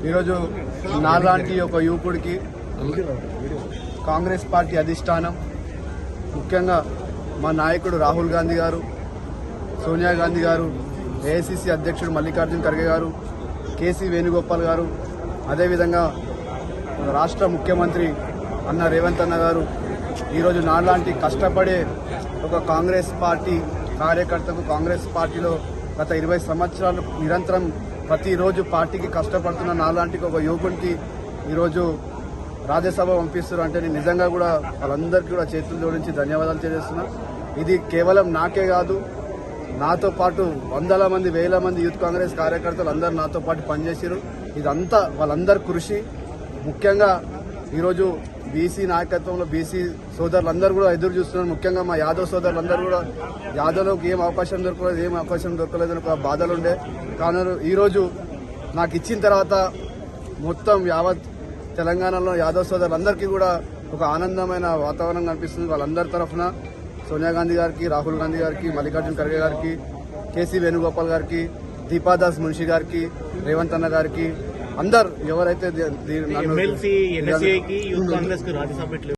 ఈరోజు నాలాంటి ఒక యువకుడికి కాంగ్రెస్ పార్టీ అధిష్టానం ముఖ్యంగా మా నాయకుడు రాహుల్ గాంధీ గారు సోనియా గాంధీ గారు ఏఐసిసి అధ్యక్షుడు మల్లికార్జున్ ఖర్గే గారు కేసీ వేణుగోపాల్ గారు అదేవిధంగా రాష్ట్ర ముఖ్యమంత్రి అన్న రేవంత్ అన్న గారు ఈరోజు నాలాంటి కష్టపడే ఒక కాంగ్రెస్ పార్టీ కార్యకర్తకు కాంగ్రెస్ పార్టీలో గత ఇరవై సంవత్సరాలు నిరంతరం ప్రతిరోజు పార్టీకి కష్టపడుతున్న నాలాంటి ఒక యువకునికి ఈరోజు రాజ్యసభ పంపిస్తున్నారు అంటే నేను నిజంగా కూడా వాళ్ళందరికీ కూడా చేతులు జోడించి ధన్యవాదాలు తెలియజేస్తున్నా. ఇది కేవలం నాకే కాదు నాతో పాటు వందల మంది వేల మంది యూత్ కాంగ్రెస్ కార్యకర్తలు అందరూ నాతో పాటు పనిచేసారు ఇదంతా వాళ్ళందరి కృషి. ముఖ్యంగా ఈరోజు బీసీ నాయకత్వంలో బీసీ సోదరులందరూ కూడా ఎదురు చూస్తున్నారు. ముఖ్యంగా మా యాదవ్ సోదరులందరూ కూడా యాదవ్లోకి ఏం అవకాశం దొరకలేదు ఏం అవకాశం దొరకలేదని ఒక బాధలు ఉండే. కానీ ఈరోజు నాకు ఇచ్చిన తర్వాత మొత్తం యావత్ తెలంగాణలో యాదవ్ సోదరులందరికీ కూడా ఒక ఆనందమైన వాతావరణం కనిపిస్తుంది వాళ్ళందరి తరఫున. సోనియా గాంధీ గారికి రాహుల్ గాంధీ గారికి మల్లికార్జున ఖర్గే గారికి కేసీ వేణుగోపాల్ గారికి దీపాదాస్ మున్షి గారికి రేవంత్ అన్న గారికి అందరు ఎవరైతే